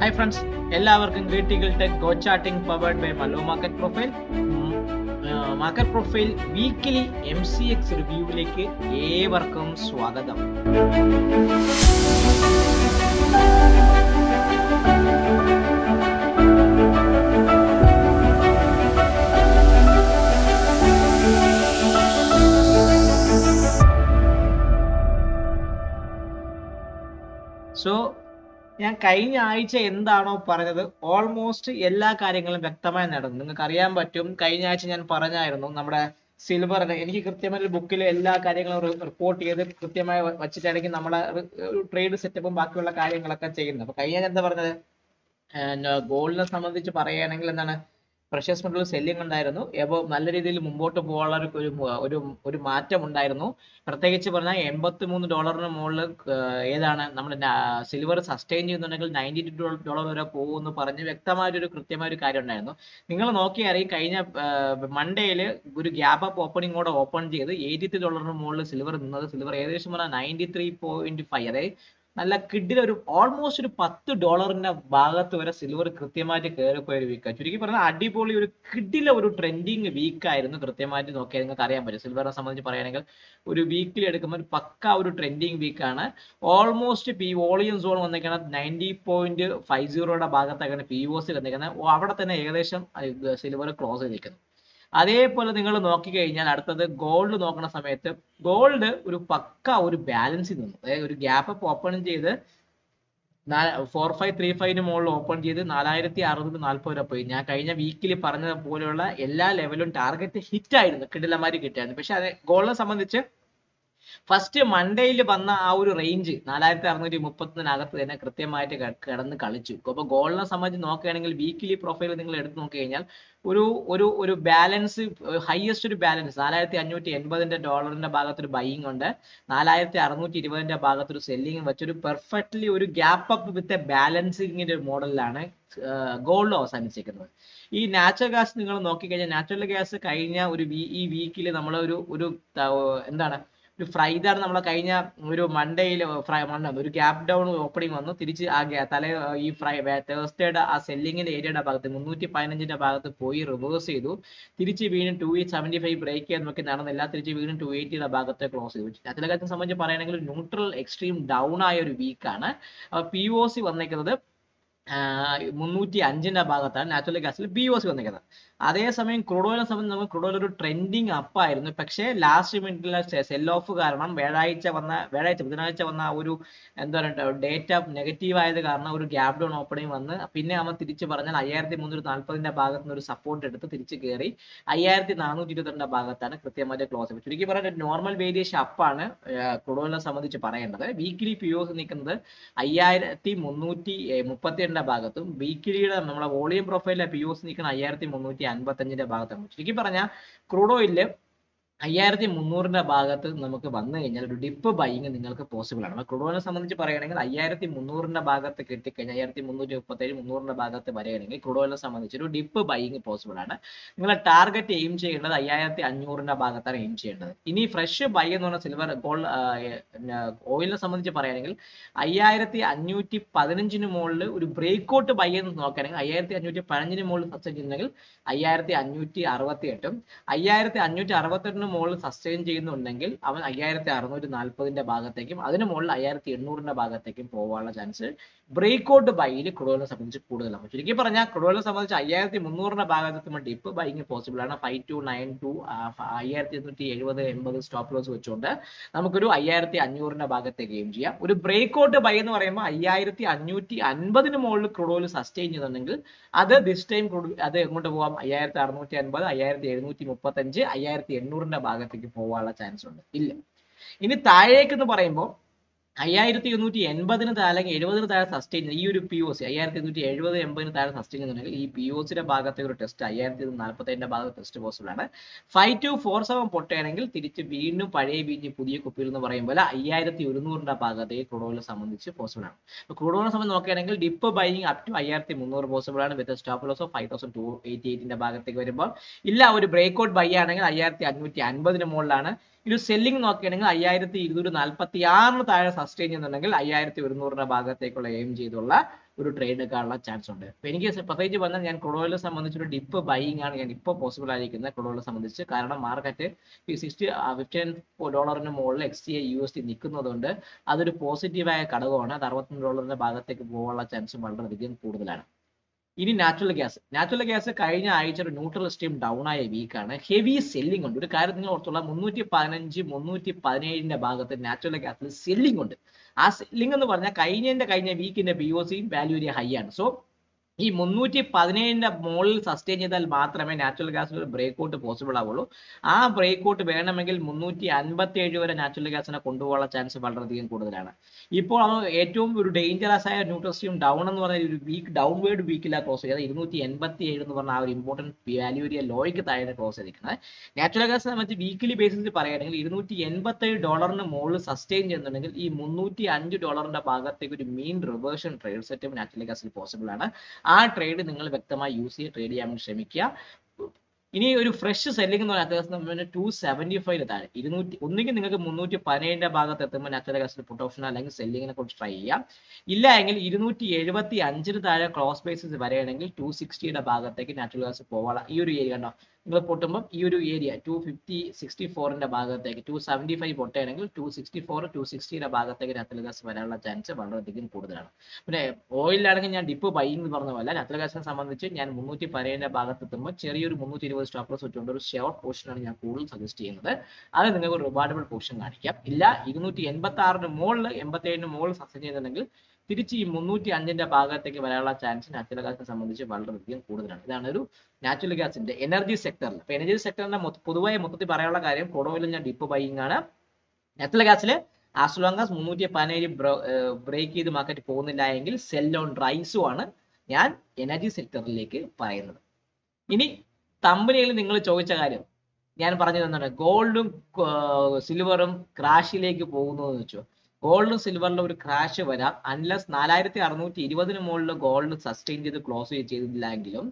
Hi friends എല്ലാവർക്കും ഗ്രീറ്റികൾ tech go charting powered by മല്ലോ market profile market profile weekly M C X റിവ്യൂവിലേക്ക് ഏവർക്കും സ്വാഗതം. So ഞാൻ കഴിഞ്ഞ ആഴ്ച എന്താണോ പറഞ്ഞത് ഓൾമോസ്റ്റ് എല്ലാ കാര്യങ്ങളും വ്യക്തമായി നടന്നു. നിങ്ങൾക്ക് അറിയാൻ പറ്റും കഴിഞ്ഞ ആഴ്ച ഞാൻ പറഞ്ഞായിരുന്നു നമ്മുടെ സിൽവറിന് എനിക്ക് കൃത്യമായ ഒരു ബുക്കിൽ എല്ലാ കാര്യങ്ങളും റിപ്പോർട്ട് ചെയ്ത് കൃത്യമായി വ- വച്ചിട്ടാണെങ്കിൽ നമ്മളെ ട്രേഡ് സെറ്റപ്പും ബാക്കിയുള്ള കാര്യങ്ങളൊക്കെ ചെയ്യുന്നത്. അപ്പൊ കഴിഞ്ഞ എന്താ പറഞ്ഞത്? ഗോൾഡിനെ സംബന്ധിച്ച് പറയുകയാണെങ്കിൽ എന്താണ്? പ്രഷ്യസ് മെറ്റൽ സെല്ലിംഗ് ഉണ്ടായിരുന്നു എബോ നല്ല രീതിയിൽ മുമ്പോട്ട് പോകാനുള്ള ഒരു ഒരു ഒരു മാറ്റം ഉണ്ടായിരുന്നു പ്രത്യേകിച്ച് പറഞ്ഞാൽ എൺപത്തി മൂന്ന് ഡോളറിന് മുകളിൽ ഏതാണ് നമ്മുടെ സിൽവർ സസ്റ്റെയിൻ ചെയ്യുന്നുണ്ടെങ്കിൽ നയന്റി ടു ഡോളർ വരെ പോകുമെന്ന് പറഞ്ഞ് വ്യക്തമായൊരു കൃത്യമായ ഒരു കാര്യം ഉണ്ടായിരുന്നു നിങ്ങൾ നോക്കിയാൽ കഴിഞ്ഞ മൺഡേയിൽ ഒരു ഗ്യാപ്പ് അപ്പ് ഓപ്പണിംഗ് കൂടെ ഓപ്പൺ ചെയ്ത് എയ്റ്റി ത്രീ ഡോളറിന് മുകളിൽ സിൽവർ നിന്നത്. സിൽവർ ഏകദേശം പറഞ്ഞാൽ നയന്റി ത്രീ പോയിന്റ് ഫൈവ് അതായത് നല്ല കിഡിൽ ഒരു ഓൾമോസ്റ്റ് ഒരു പത്ത് ഡോളറിന്റെ ഭാഗത്ത് വരെ സിൽവർ കൃത്യമായിട്ട് കയറിപ്പോയ ഒരു വീക്കാണ് ചുരുക്കി പറഞ്ഞാൽ അടിപൊളി ഒരു കിഡിലെ ഒരു ട്രെൻഡിങ് വീക്കായിരുന്നു കൃത്യമായിട്ട് നോക്കിയാൽ നിങ്ങൾക്ക് അറിയാൻ പറ്റും. സിൽവറിനെ സംബന്ധിച്ച് പറയുകയാണെങ്കിൽ ഒരു വീക്കിൽ എടുക്കുമ്പോൾ ഒരു പക്ക ഒരു ട്രെൻഡിങ് വീക്കാണ് ഓൾമോസ്റ്റ് പി വോളിയം സോൺ വന്നിരിക്കുന്നത് നയന്റി പോയിന്റ് ഫൈവ് സീറോയുടെ ഭാഗത്തൊക്കെയാണ് പി ഒ സി വന്നിരിക്കുന്നത്. അവിടെ തന്നെ ഏകദേശം സിൽവർ ക്ലോസ് ചെയ്തിരിക്കുന്നു. അതേപോലെ നിങ്ങൾ നോക്കിക്കഴിഞ്ഞാൽ അടുത്തത് ഗോൾഡ് നോക്കുന്ന സമയത്ത് ഗോൾഡ് ഒരു പക്ക ഒരു ബാലൻസിൽ നിന്നു. അതായത് ഒരു ഗ്യാപ്പ് അപ്പ് ഓപ്പൺ ചെയ്ത് ഫോർ ഫൈവ് ത്രീ ഫൈവിന് മുകളിൽ ഓപ്പൺ ചെയ്ത് നാലായിരത്തി അറുന്നൂറ്റി നാൽപ്പത് രൂപ പോയി. ഞാൻ കഴിഞ്ഞ വീക്കിൽ പറഞ്ഞത് പോലെയുള്ള എല്ലാ ലെവലും ടാർഗറ്റ് ഹിറ്റ് ആയിരുന്നു. കിടിലമാര് കിട്ടിയായിരുന്നു. പക്ഷെ അത് ഗോൾഡിനെ സംബന്ധിച്ച് ഫസ്റ്റ് മൺഡേയിൽ വന്ന ആ ഒരു റേഞ്ച് നാലായിരത്തി അറുന്നൂറ്റി മുപ്പത്തിനകത്ത് തന്നെ കൃത്യമായിട്ട് കിടന്ന് കളിച്ചു. അപ്പൊ ഗോൾഡിനെ സംബന്ധിച്ച് നോക്കുകയാണെങ്കിൽ വീക്കിലി പ്രൊഫൈൽ നിങ്ങൾ എടുത്തു നോക്കി കഴിഞ്ഞാൽ ഒരു ഒരു ഒരു ബാലൻസ് ഹയസ്റ്റ് ഒരു ബാലൻസ് നാലായിരത്തി അഞ്ഞൂറ്റി എൺപതിന്റെ ഡോളറിന്റെ ഭാഗത്ത് ഒരു ബൈയിങ് ഉണ്ട്. നാലായിരത്തി അറുന്നൂറ്റി ഇരുപതിന്റെ ഭാഗത്ത് ഒരു സെല്ലിംഗ് വെച്ചൊരു പെർഫെക്റ്റ്ലി ഒരു ഗ്യാപ്പ് അപ്പ് വിത്ത് എ ബാലൻസിങ്ങിന്റെ ഒരു മോഡലിലാണ് ഗോൾഡ് അവസാനിച്ചിരിക്കുന്നത്. ഈ നാച്ചുറൽ ഗ്യാസ് നിങ്ങൾ നോക്കിക്കഴിഞ്ഞാൽ നാച്ചുറൽ ഗ്യാസ് കഴിഞ്ഞ ഒരു ഈ വീക്കിൽ നമ്മൾ ഒരു ഒരു എന്താണ് ഒരു ഫ്രൈഡാണ് നമ്മളെ കഴിഞ്ഞ ഒരു മൺഡേയിൽ മണ്ട ഒരു ഗ്യാപ് ഡൗൺ ഓപ്പണിംഗ് വന്നു. തിരിച്ച് ആ തലേ ഈ ഫ്രൈ തേഴ്സ്ഡേയുടെ ആ സെല്ലിങ്ങിന്റെ ഏരിയയുടെ ഭാഗത്ത് മുന്നൂറ്റി പതിനഞ്ചിന്റെ ഭാഗത്ത് പോയി റിവേഴ്സ് ചെയ്തു. തിരിച്ച് വീണ്ടും two eight seventy five break ചെയ്യാൻ നോക്കി നടന്നില്ല. തിരിച്ച് വീണ്ടും ടു എയ്റ്റിയുടെ ഭാഗത്തെ ക്ലോസ് ചെയ്തു. അതിലെ കാര്യം സംബന്ധിച്ച് പറയുകയാണെങ്കിൽ ന്യൂട്രൽ എക്സ്ട്രീം ഡൗൺ ആയ ഒരു വീക്കാണ് പി ഒ സി വന്നേക്കുന്നത് മുന്നൂറ്റി അഞ്ചിന്റെ ഭാഗത്താണ്. നാച്ചുറൽ ഗ്യാസിൽ ബി ഒ സി വന്നിരിക്കുന്നത് അതേസമയം ക്രൂഡ് ഓയിലിനെ സംബന്ധിച്ച് നമുക്ക് ക്രൂഡ് ഓയിൽ ഒരു ട്രെൻഡിങ് അപ്പായിരുന്നു പക്ഷേ ലാസ്റ്റ് മിനിറ്റിലെ സെൽ ഓഫ് കാരണം വ്യാഴാഴ്ച വന്ന വ്യാഴാഴ്ച ബുധനാഴ്ച വന്ന ഒരു എന്താ പറയുക ഡേറ്റ നെഗറ്റീവ് ആയത് കാരണം ഒരു ഗ്യാപ് ഡൗൺ ഓപ്പണിംഗ് വന്ന്. പിന്നെ നമ്മൾ തിരിച്ച് പറഞ്ഞാൽ അയ്യായിരത്തി മുന്നൂറ്റി നാൽപ്പതിന്റെ ഭാഗത്ത് നിന്ന് ഒരു സപ്പോർട്ട് എടുത്ത് തിരിച്ച് കയറി അയ്യായിരത്തി നാനൂറ്റി ഇരുപത്തിരണ്ടിന്റെ ഭാഗത്താണ് കൃത്യമായിട്ട് ക്ലോസ് ചുരുക്കി പറഞ്ഞാൽ നോർമൽ വേരിയേഷൻ അപ്പാണ് ക്രൂഡ് ഓയിലിനെ സംബന്ധിച്ച് പറയേണ്ടത്. വീക്കിലി പി നിൽക്കുന്നത് അയ്യായിരത്തി മുന്നൂറ്റി മുപ്പത്തിരണ്ടിന്റെ ഭാഗത്തും. വീക്കിലിയുടെ നമ്മുടെ വോളിയം പ്രൊഫൈലിലെ പി നിൽക്കുന്ന അയ്യായിരത്തി മുന്നൂറ്റി അൻപത്തഞ്ചിന്റെ ഭാഗത്താണ്. ചുരുക്കി പറഞ്ഞാൽ ക്രൂഡ് ഓയിലിൽ അയ്യായിരത്തി മുന്നൂറിന്റെ ഭാഗത്ത് നമുക്ക് വന്നു കഴിഞ്ഞാൽ ഒരു ഡിപ്പ് ബൈങ് നിങ്ങൾക്ക് പോസിബിൾ ആണ്. ക്രൂഡ് ഓയിലിനെ സംബന്ധിച്ച് പറയുകയാണെങ്കിൽ അയ്യായിരത്തി മുന്നൂറിന്റെ ഭാഗത്ത് കിട്ടിക്കഴിഞ്ഞാൽ അയ്യായിരത്തി മുന്നൂറ്റി മുപ്പത്തേഴ് മുന്നൂറിന്റെ ഭാഗത്ത് വരികയാണെങ്കിൽ ക്രൂഡ് സംബന്ധിച്ച് ഒരു ഡിപ്പ് ബൈങ് പോസിബിൾ ആണ്. നിങ്ങൾ ടാർഗറ്റ് എയിം ചെയ്യേണ്ടത് അയ്യായിരത്തി അഞ്ഞൂറിന്റെ ഭാഗത്താണ് എയിം ചെയ്യേണ്ടത്. ഇനി ഫ്രഷ് ബൈ എന്ന് പറഞ്ഞ സിൽവർ ഗോൾഡ് ഓയിലിനെ സംബന്ധിച്ച് പറയുകയാണെങ്കിൽ അയ്യായിരത്തി അഞ്ഞൂറ്റി പതിനഞ്ചിന് മുകളിൽ ഒരു ബ്രേക്ക് ഔട്ട് ബൈ എന്ന് നോക്കുകയാണെങ്കിൽ അയ്യായിരത്തി അഞ്ഞൂറ്റി പതിനഞ്ചിന് മുകളിൽ സസ്റ്റെയിൻ ഉണ്ടെങ്കിൽ അയ്യായിരത്തി അഞ്ഞൂറ്റി അറുപത്തി എട്ടും അയ്യായിരത്തി അഞ്ഞൂറ്റി അറുപത്തെട്ടിന് മുകളിൽ സസ്റ്റെയിൻ ചെയ്യുന്നുണ്ടെങ്കിൽ അവൻ അയ്യായിരത്തി അറുന്നൂറ്റി നാൽപ്പതിന്റെ ഭാഗത്തേക്കും അതിന് മുകളിൽ അയ്യായിരത്തി എണ്ണൂറിന്റെ ഭാഗത്തേക്കും പോകാനുള്ള ചാൻസ് ബ്രേക്ക് ഔട്ട് ബൈയിൽ ക്രൂഡോയിലിനെ സംബന്ധിച്ച് കൂടുതലാണ്. ചുരുക്കി പറഞ്ഞാൽ ക്രൂഡോയിലിനെ സംബന്ധിച്ച് അയ്യായിരത്തി മുന്നൂറിന്റെ ഭാഗത്തെത്തുമ്പോൾ ഡിപ്പ് ബൈങ് പോസിബിൾ ആണ്. ഫൈവ് ടു നയൻ ടു അയ്യായിരത്തി എണ്ണൂറ്റി എഴുപത് എൺപത് സ്റ്റോപ്പ് ലോസ് വെച്ചുകൊണ്ട് നമുക്കൊരു അയ്യായിരത്തി അഞ്ഞൂറിന്റെ ഭാഗത്തെ ഗെയിം ചെയ്യാം. ഒരു ബ്രേക്ക് ഔട്ട് ബൈ എന്ന് പറയുമ്പോൾ അയ്യായിരത്തി അഞ്ഞൂറ്റി അൻപതിന് മുകളിൽ ക്രൂഡോയിൽ സസ്റ്റെയിൻ ചെയ്യുന്നുണ്ടെങ്കിൽ അത് ദിസ് ടൈം അത് എങ്ങോട്ട് പോകാം അയ്യായിരത്തി അറുന്നൂറ്റി അൻപത് അയ്യായിരത്തി എഴുന്നൂറ്റി മുപ്പത്തഞ്ച് അയ്യായിരത്തി എണ്ണൂറിന്റെ ഭാഗത്തേക്ക് പോകാനുള്ള ചാൻസ് ഉണ്ട്. ഇല്ല. ഇനി താഴേക്ക് എന്ന് പറയുമ്പോൾ അയ്യായിരത്തി എണ്ണൂറ്റി എൺപതിന് താഴെ എഴുപതിന് താഴെ സസ്റ്റെയിൻ ഈ ഒരു പി ഒ സി അയ്യായിരത്തി എണ്ണൂറ്റി എഴുപത് എൺപതിന് താഴെ സസ്റ്റെയിൻ എന്നുണ്ടെങ്കിൽ ഈ പി ഒ സിയുടെ ഭാഗത്തെ ഒരു ടെസ്റ്റ് അയ്യായിരത്തി നാൽപ്പത്തേഴിന്റെ ഭാഗത്ത് ടെസ്റ്റ് പോസിബിൾ ആണ്. ഫൈവ് ടു ഫോർ സെവൻ പൊട്ടുകയാണെങ്കിൽ തിരിച്ച് വീണ്ടും പഴയ വീഞ്ഞ് പുതിയ കുപ്പിയിൽ എന്ന് പറയുമ്പോൾ അയ്യായിരത്തി ഒരുന്നൂറിന്റെ ഭാഗത്തെ ക്രൂഡോയിലെ സംബന്ധിച്ച് പോസിബിൾ ആണ്. ക്രൂഡോയിലെ സംബന്ധിച്ച് നോക്കുകയാണെങ്കിൽ ഡിപ്പ് ബൈയിങ് അപ് ടു അയ്യായിരത്തി മുന്നൂറ് പോസിബിൾ ആണ് with stop loss of five thousand two eighty എയ്റ്റിന്റെ ഭാഗത്തേക്ക് വരുമ്പോൾ. ഇല്ല ഒരു ബ്രേക്ക് ഔട്ട് ബൈ ആണെങ്കിൽ അയ്യായിരത്തി അഞ്ഞൂറ്റി അൻപതിന് മുകളിലാണ്. ഒരു സെല്ലിംഗ് നോക്കുകയാണെങ്കിൽ അയ്യായിരത്തി ഇരുന്നൂറ്റി നാൽപ്പത്തി ആറിന് താഴെ സസ്റ്റെയിൻ ചെയ്യുന്നുണ്ടെങ്കിൽ അയ്യായിരത്തി ഒരുന്നൂറിന്റെ ഭാഗത്തേക്കുള്ള എയിം ചെയ്തുള്ള ഒരു ട്രേഡ് എടുക്കാനുള്ള ചാൻസ് ഉണ്ട്. അപ്പൊ എനിക്ക് പ്രത്യേകിച്ച് പറഞ്ഞാൽ ഞാൻ ക്രൂഡോയിലെ സംബന്ധിച്ച് ഒരു ഡിപ്പ് ബൈയിങ് ആണ് ഞാൻ ഇപ്പോൾ പോസിബിൾ ആയിരിക്കുന്നത് ക്രൂഡോയിലെ സംബന്ധിച്ച്. കാരണം മാർക്കറ്റ് ഈ സിക്സ്റ്റി ഫിഫ്റ്റീൻ ഡോളറിന് മുകളിൽ X T U S T നിൽക്കുന്നതുകൊണ്ട് അതൊരു പോസിറ്റീവായ ഘടകമാണ്. അത് അറുപത്തൊന്ന് ഡോളറിന്റെ ഭാഗത്തേക്ക് പോകാനുള്ള ചാൻസ് വളരെയധികം കൂടുതലാണ്. ഇനി നാച്ചുറൽ ഗ്യാസ് നാച്ചുറൽ ഗ്യാസ് കഴിഞ്ഞ ആഴ്ച ഒരു ന്യൂട്രൽ സ്ട്രീം ഡൗൺ ആയ വീക്കാണ് ഹെവി സെല്ലിംഗ് ഉണ്ട്. ഒരു കാര്യം നിങ്ങൾ ഓർത്തുള്ള മുന്നൂറ്റി പതിനഞ്ച് മുന്നൂറ്റി പതിനേഴിന്റെ ഭാഗത്ത് നാച്ചുറൽ ഗ്യാസിൽ സെല്ലിംഗ് ഉണ്ട്. ആ സെല്ലിംഗ് എന്ന് പറഞ്ഞാൽ കഴിഞ്ഞതിന്റെ കഴിഞ്ഞ വീക്കിന്റെ പി ഒ സിയും വാല്യൂ ഏരിയ ഹൈ ആണ്. സോ ഈ മുന്നൂറ്റി പതിനേഴിന്റെ മുകളിൽ സസ്റ്റെയിൻ ചെയ്താൽ മാത്രമേ നാച്ചുറൽ ഗ്യാസിന് ഒരു ബ്രേക്ക് ഔട്ട് പോസിബിൾ ആവുള്ളൂ. ആ ബ്രേക്ക് ഔട്ട് വേണമെങ്കിൽ മുന്നൂറ്റി അൻപത്തി ഏഴ് വരെ നാച്ചുറൽ ഗ്യാസിനെ കൊണ്ടുപോകാനുള്ള ചാൻസ് വളരെയധികം കൂടുതലാണ്. ഇപ്പോൾ ഏറ്റവും ഒരു ഡേഞ്ചറസ് ആയ ന്യൂട്രൽ സ്ട്രീം ഡൗൺ എന്ന് പറഞ്ഞ ഒരു വീക്ക് ഡൗൺവേർഡ് വീക്കിലാണ് ക്ലോസ് ചെയ്തത് ഇരുന്നൂറ്റി എൺപത്തി ഏഴ് എന്ന് പറഞ്ഞ ആ ഒരു ഇമ്പോർട്ടന്റ് വാല്യൂ ഏരിയ ലോയ്ക്ക് താഴെ ക്ലോസ് ചെയ്തിരിക്കുന്നത്. നാച്ചുറൽ ഗ്യാസ് സംബന്ധിച്ച് വീക്കിലി ബേസിസിൽ പറയുകയാണെങ്കിൽ ഇരുന്നൂറ്റി എൺപത്തി ഏഴ് ഡോളറിന് മുകളിൽ സസ്റ്റെയിൻ ചെയ്യുന്നുണ്ടെങ്കിൽ ഈ മുന്നൂറ്റി അഞ്ച് ഡോളറിന്റെ ഭാഗത്തേക്ക് ഒരു മീൻ റിവേർഷൻ ട്രേഡ് സെറ്റും നാച്ചുറൽ ഗ്യാസിൽ പോസിബിൾ ആണ്. ആ ട്രേഡ് നിങ്ങൾ വ്യക്തമായി യൂസ് ചെയ്ത് ട്രേഡ് ചെയ്യാൻ വേണ്ടി ശ്രമിക്കുക. ഇനി ഒരു ഫ്രഷ് സെല്ലിംഗ് എന്ന് പറഞ്ഞാൽ അത്യാവശ്യം ടു സെവന്റി ഫൈവ് താഴെ. ഇരുന്നൂറ്റി ഒന്നുകിൽ നിങ്ങൾക്ക് മുന്നൂറ്റി പതിനേഴിന്റെ ഭാഗത്ത് എത്തുമ്പോൾ ഗ്യാസിൽ പുട്ട് ഓപ്ഷൻ അല്ലെങ്കിൽ സെല്ലിങ്ങിനെ കുറിച്ച് ട്രൈ ചെയ്യാം. ഇല്ല എങ്കിൽ ഇരുന്നൂറ്റി എഴുപത്തി അഞ്ചിന് താഴെ ക്രോസ് ബേസിസ് വരെയാണെങ്കിൽ ടു സിക്സ്റ്റിയുടെ ഭാഗത്തേക്ക് നാച്ചുറൽ ഗ്യാസ് പോകാം ഈ ഒരു ഏരിയ കണ്ടോ? നിങ്ങൾ പൊട്ടുമ്പോൾ ഈ ഒരു ഏരിയ ടു ഫിഫ്റ്റി സിക്സ്റ്റി ഫോറിന്റെ ഭാഗത്തേക്ക് ടു സെവന്റി ഫൈവ് പൊട്ടുകയാണെങ്കിൽ ടു സിക്സ്റ്റി ഫോർ ടു സിക്സ്റ്റിയുടെ ഭാഗത്തേക്ക് നാച്ചുറൽ ഗ്യാസ് വരാനുള്ള ചാൻസ് വളരെയധികം കൂടുതലാണ്. പിന്നെ ഓയിലാണെങ്കിൽ ഞാൻ ഡിപ്പ് ബൈ എന്ന് പറഞ്ഞ പോലെ നാച്ചുറൽ ഗ്യാസിനെ സംബന്ധിച്ച് ഞാൻ മുന്നൂറ്റി പതിനേഴിന്റെ ഭാഗത്ത് എത്തുമ്പോൾ ചെറിയൊരു മുന്നൂറ്റി ഇരുപത് സ്റ്റോപ്പ് വെച്ചുകൊണ്ട് ഒരു ഷോർട്ട് പോർഷനാണ് ഞാൻ കൂടുതൽ സജസ്റ്റ് ചെയ്യുന്നത്. അത് നിങ്ങൾക്ക് ഒരു റിവാർഡബിൾ പോർഷൻ കാണിക്കാം. ഇല്ല ഇരുന്നൂറ്റി എൺപത്തി ആറിന് മുകളിൽ എൺപത്തി ഏഴിന് മുകളിൽ സസ്റ്റെയിൻ ചെയ്യുന്നുണ്ടെങ്കിൽ തിരിച്ച് ഈ മുന്നൂറ്റി അഞ്ചിന്റെ ഭാഗത്തേക്ക് വരാനുള്ള ചാൻസ് നാച്ചുറൽ ഗ്യാസിനെ സംബന്ധിച്ച് വളരെയധികം കൂടുതലാണ്. ഇതാണ് ഒരു നാച്ചുറൽ ഗ്യാസിന്റെ എനർജി സെക്ടറിൽ അപ്പൊ എനർജി സെക്ടറിന്റെ പൊതുവായ മൊത്തത്തിൽ പറയാനുള്ള കാര്യം കൊടോയിൽ ഞാൻ ഡിപ്പ് ബൈയിങ് ആണ്. നാച്ചുറൽ ഗ്യാസിൽ ആസ് ലോങ് ആസ് മുന്നൂറ്റി പതിനേഴ് ബ്രേക്ക് ചെയ്ത് മാർക്കറ്റ് പോകുന്നില്ല എങ്കിൽ സെൽ ഓൺ റൈസും ആണ് ഞാൻ എനർജി സെക്ടറിലേക്ക് പറയുന്നത്. ഇനി കമ്പനിയിൽ നിങ്ങൾ ചോദിച്ച കാര്യം ഞാൻ പറഞ്ഞത് എന്താണ്? ഗോൾഡും സിൽവറും ക്രാഷിലേക്ക് പോകുന്നു എന്ന് വെച്ചു. ഗോൾഡും സിൽവറിലും ഒരു ക്രാഷ് വരാം. അൺലെസ് നാലായിരത്തി അറുന്നൂറ്റി ഇരുപതിന് മുകളിൽ ഗോൾഡ് സസ്റ്റെയിൻ ചെയ്ത് ക്ലോസ് ചെയ്തില്ലെങ്കിലും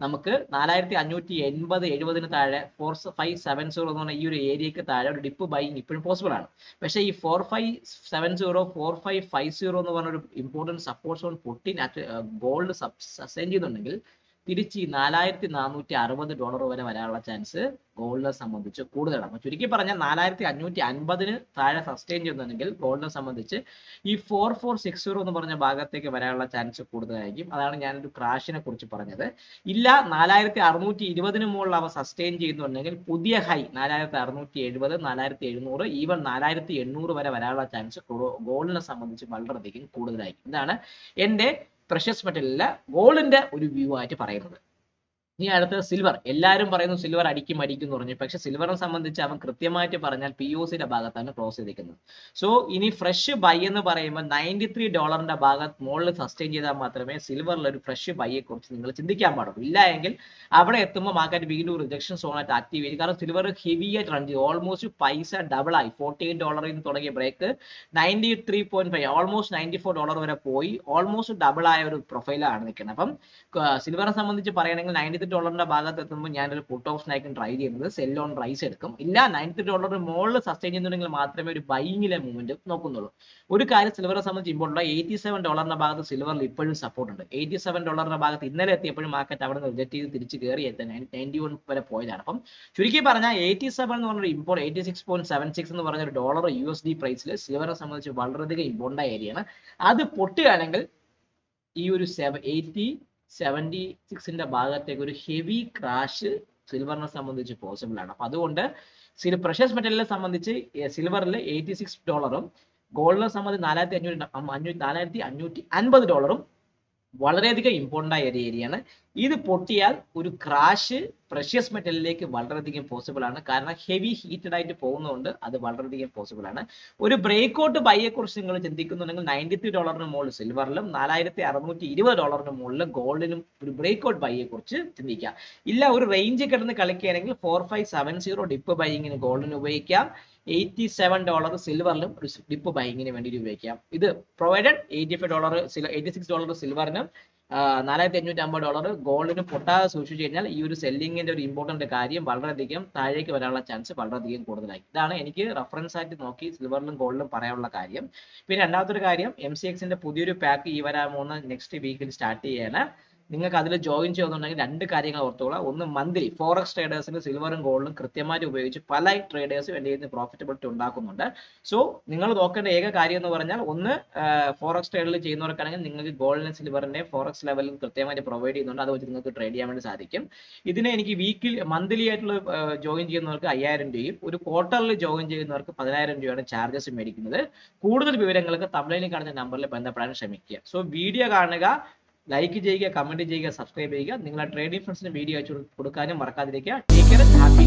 നമുക്ക് നാലായിരത്തി അഞ്ഞൂറ്റി എൺപത് എഴുപതിന് താഴെ ഫോർ ഫൈവ് സെവൻ സീറോ എന്ന് പറഞ്ഞ ഈ ഒരു ഏരിയക്ക് താഴെ ഒരു ഡിപ്പ് ബൈങ് ഇപ്പോഴും പോസിബിൾ ആണ്. പക്ഷേ ഈ four five seven zero four five five zero എന്ന് പറഞ്ഞ ഒരു ഇമ്പോർട്ടന്റ് സപ്പോർട്ട് സോൺ പൊട്ടി ഗോൾഡ് സസ്റ്റെയിൻ ചെയ്യുന്നുണ്ടെങ്കിൽ തിരിച്ച് ഈ നാലായിരത്തി നാനൂറ്റി അറുപത് ഡോളർ വരെ വരാനുള്ള ചാൻസ് ഗോൾഡിനെ സംബന്ധിച്ച് കൂടുതലാണ്. അപ്പൊ ചുരുക്കി പറഞ്ഞാൽ നാലായിരത്തി അഞ്ഞൂറ്റി അൻപതിന് താഴെ സസ്റ്റെയിൻ ചെയ്യുന്നുണ്ടെങ്കിൽ ഗോൾഡിനെ സംബന്ധിച്ച് ഈ ഫോർ ഫോർ സിക്സ് സീറോ എന്ന് പറഞ്ഞ ഭാഗത്തേക്ക് വരാനുള്ള ചാൻസ് കൂടുതലായിരിക്കും. അതാണ് ഞാനൊരു ക്രാഷിനെ കുറിച്ച് പറഞ്ഞത്. ഇല്ല നാലായിരത്തി അറുന്നൂറ്റി ഇരുപതിന് മുകളിൽ അവ സസ്റ്റെയിൻ ചെയ്യുന്നുണ്ടെങ്കിൽ പുതിയ ഹൈ നാലായിരത്തി അറുന്നൂറ്റി എഴുപത് നാലായിരത്തി എഴുന്നൂറ് ഈവൻ നാലായിരത്തി എണ്ണൂറ് വരെ വരാനുള്ള ചാൻസ് ഗോൾഡിനെ സംബന്ധിച്ച് വളരെയധികം കൂടുതലായിരിക്കും. ഇതാണ് എന്റെ പ്രഷ്യസ് മെറ്റലിലെ ഗോൾഡിന്റെ ഒരു വ്യൂ ആയിട്ട് പറയുന്നത്. ഇനി അടുത്തത് സിൽവർ എല്ലാവരും പറയുന്നു സിൽവർ അടിക്കും അടിക്കും എന്ന് പറഞ്ഞു. പക്ഷെ സിൽവറിനെ സംബന്ധിച്ച് അവൻ കൃത്യമായിട്ട് പറഞ്ഞാൽ പി ഒ സിയുടെ ഭാഗത്താണ് ക്ലോസ് ചെയ്തിരിക്കുന്നത്. സോ ഇനി ഫ്രഷ് ബൈ എന്ന് പറയുമ്പോൾ നയന്റി ത്രീ ഡോളറിന്റെ ഭാഗത്ത് മുകളിൽ സസ്റ്റെയിൻ ചെയ്താൽ മാത്രമേ സിൽവറിൽ ഒരു ഫ്രഷ് ബൈയെ കുറിച്ച് നിങ്ങൾ ചിന്തിക്കാൻ പാടുള്ളൂ. ഇല്ല എങ്കിൽ അവിടെ എത്തുമ്പോൾ മാർക്കറ്റ് വീണ്ടും റിജക്ഷൻ സോൺ ആയിട്ട് ആക്റ്റീവ് ചെയ്യും കാരണം സിൽവർ ഹെവി ആയിട്ട് റൺ ചെയ്തു. ഓൾമോസ്റ്റ് പൈസ ഡബിൾ ആയി. ഫോർട്ടി എയ്റ്റ് ഡോളറിൽ നിന്ന് തുടങ്ങിയ break ninety three point five almost ninety four dollar വരെ പോയി. ഓൾമോസ്റ്റ് ഡബിൾ ആയ ഒരു പ്രൊഫൈലാണ് നിൽക്കുന്നത്. അപ്പം സിൽവറിനെ സംബന്ധിച്ച് പറയുകയാണെങ്കിൽ നയന്റി ത്രീ ഡോളറിന്റെ ഭാഗത്ത് എത്തുമ്പോൾ ഒരു പുട്ട് ഓപ്ഷൻ ആയിരിക്കും ട്രൈ ചെയ്യുന്നത്. സെൽ ഓൺ റൈസ് എടുക്കും. ഇല്ല നയൻത്ത് ഡോളർ മുകളിൽ സസ്റ്റെയിൻ ചെയ്യുന്നുണ്ടെങ്കിൽ മാത്രമേ ഒരു ബൈങ്ങിലെ മൂവ്മെന്റ് നോക്കുന്നുള്ളൂ. ഒരു കാര്യം സിൽവറെ സംബന്ധിച്ച് ഇമ്പോർട്ടന്റ് എയ്റ്റി സെവൻ ഡോളറിന്റെ ഭാഗത്ത് സിൽവറിൽ ഇപ്പോഴും സപ്പോർട്ട് ഉണ്ട്. എയ്റ്റി സെവൻ ഡോളറിന്റെ ഭാഗത്ത് ഇന്നലെ എത്തിയപ്പോഴും മാർക്കറ്റ് അവിടെ നിന്ന് റിജക്ട് ചെയ്ത് തിരിച്ച് കയറി എത്താൻ നയന്റി വൺ വരെ പോയതാണ്. അപ്പം ചുരുക്കി പറഞ്ഞാൽ എയ്റ്റി സെവൻ എന്ന് പറഞ്ഞൊരു import eighty six point seven six എന്ന് പറഞ്ഞ ഒരു ഡോളർ യു എസ് ഡി പ്രൈസിൽ സിൽവറെ സംബന്ധിച്ച് വളരെയധികം ഇമ്പോർട്ടന്റ് ഏരിയയാണ് അത് പൊട്ടുകയാണെങ്കിൽ ഈ ഒരു സെവൻ എയ്റ്റി സെവന്റി സിക്സിന്റെ ഭാഗത്തേക്ക് ഒരു ഹെവി ക്രാഷ് സിൽവറിനെ സംബന്ധിച്ച് പോസിബിൾ ആണ്. അപ്പൊ അതുകൊണ്ട് സിൽ പ്രഷ്യസ് മെറ്റലിനെ സംബന്ധിച്ച് സിൽവറിൽ എയ്റ്റി സിക്സ് ഡോളറും ഗോൾഡിനെ സംബന്ധിച്ച് നാലായിരത്തി അഞ്ഞൂറ്റി അഞ്ഞൂറ്റി നാലായിരത്തി അഞ്ഞൂറ്റി അൻപത് ഡോളറും വളരെയധികം ഇമ്പോർട്ടന്റ് ആയ ഒരു ഏരിയയാണ് ഇത് പൊട്ടിയാൽ ഒരു ക്രാഷ് പ്രഷ്യസ് മെറ്റലിലേക്ക് വളരെയധികം പോസിബിൾ ആണ്. കാരണം ഹെവി ഹീറ്റഡ് ആയിട്ട് പോകുന്നതുകൊണ്ട് അത് വളരെയധികം പോസിബിൾ ആണ്. ഒരു ബ്രേക്ക് ഔട്ട് ബൈയെ കുറിച്ച് നിങ്ങൾ ചിന്തിക്കുന്നുണ്ടെങ്കിൽ നയന്റി ത്രീ ഡോളറിന് മുകളിൽ സിൽവറിലും നാലായിരത്തി അറുന്നൂറ്റി ഇരുപത് ഡോളറിന് മുകളിൽ ഗോൾഡിനും ഒരു ബ്രേക്ക് ഔട്ട് ബൈയെ കുറിച്ച് ചിന്തിക്കാം. ഇല്ല ഒരു റേഞ്ച് കിടന്ന് കളിക്കുകയാണെങ്കിൽ four five seven zero dip ബൈയിങ്ങിന് ഗോൾഡിന് ഉപയോഗിക്കാം. എയ്റ്റി സെവൻ ഡോളർ സിൽവറിലും ഒരു ഡിപ്പ് ബൈങ്ങിന് വേണ്ടി ഉപയോഗിക്കാം. ഇത് provided eighty five dollar eighty six dollar സിൽവറിനും നാലായിരത്തി അഞ്ഞൂറ്റി അമ്പത് ഡോളർ ഗോൾഡിന് പൊട്ടാതെ സൂക്ഷിച്ചു കഴിഞ്ഞാൽ ഈ ഒരു സെല്ലിങ്ങിന്റെ ഒരു ഇമ്പോർട്ടന്റ് കാര്യം വളരെയധികം താഴേക്ക് വരാനുള്ള ചാൻസ് വളരെയധികം കൂടുതലായി. ഇതാണ് എനിക്ക് റഫറൻസ് ആയിട്ട് നോക്കി സിൽവറിലും ഗോൾഡിലും പറയാനുള്ള കാര്യം. പിന്നെ രണ്ടാമത്തെ ഒരു കാര്യം എം സി എക്സിന്റെ പുതിയൊരു പാക്ക് ഈ വരാൻ പോകുന്ന നെക്സ്റ്റ് വീക്കിൽ സ്റ്റാർട്ട് ചെയ്യാണ്. നിങ്ങൾക്ക് അതിൽ ജോയിൻ ചെയ്യുന്നുണ്ടെങ്കിൽ രണ്ട് കാര്യങ്ങൾ ഓർത്തോളാം. ഒന്ന് മന്ത്ലി ഫോറക്സ് ട്രേഡേഴ്സിന് സിൽവറും ഗോൾഡും കൃത്യമായിട്ട് ഉപയോഗിച്ച് പല ട്രേഡേഴ്സും എന്റെ ഇന്ന് പ്രോഫിറ്റബിലിറ്റി ഉണ്ടാക്കുന്നുണ്ട്. സോ നിങ്ങൾ നോക്കേണ്ട ഏക കാര്യം എന്ന് പറഞ്ഞാൽ ഒന്ന് ഫോറക്സ് ട്രേഡിൽ ചെയ്യുന്നവർക്കാണെങ്കിൽ നിങ്ങൾക്ക് ഗോൾഡിനും സിൽവറിന്റെ ഫോറക്സ് ലെവലിൽ കൃത്യമായിട്ട് പ്രൊവൈഡ് ചെയ്യുന്നുണ്ട്. അത് വെച്ച് നിങ്ങൾക്ക് ട്രേഡ് ചെയ്യാൻ വേണ്ടി സാധിക്കും. ഇതിനെ എനിക്ക് വീക്കിൽ മന്ത്ലി ആയിട്ടുള്ള ജോയിൻ ചെയ്യുന്നവർക്ക് അയ്യായിരം രൂപയും ഒരു ക്വാർട്ടറിൽ ജോയിൻ ചെയ്യുന്നവർക്ക് പതിനായിരം രൂപയാണ് ചാർജസ് മേടിക്കുന്നത്. കൂടുതൽ വിവരങ്ങൾക്ക് തമിഴിൽ കാണുന്ന നമ്പറിൽ ബന്ധപ്പെടാൻ ശ്രമിക്കുക. സോ വീഡിയോ കാണുക ലൈക്ക് ചെയ്യുക കമന്റ് ചെയ്യുക സബ്സ്ക്രൈബ് ചെയ്യുക. നിങ്ങളുടെ ട്രേഡിംഗ് ഫ്രണ്ട്സിന് വീഡിയോ അയച്ചു കൊടുക്കാനും മറക്കാതിരിക്കുക. Take care happy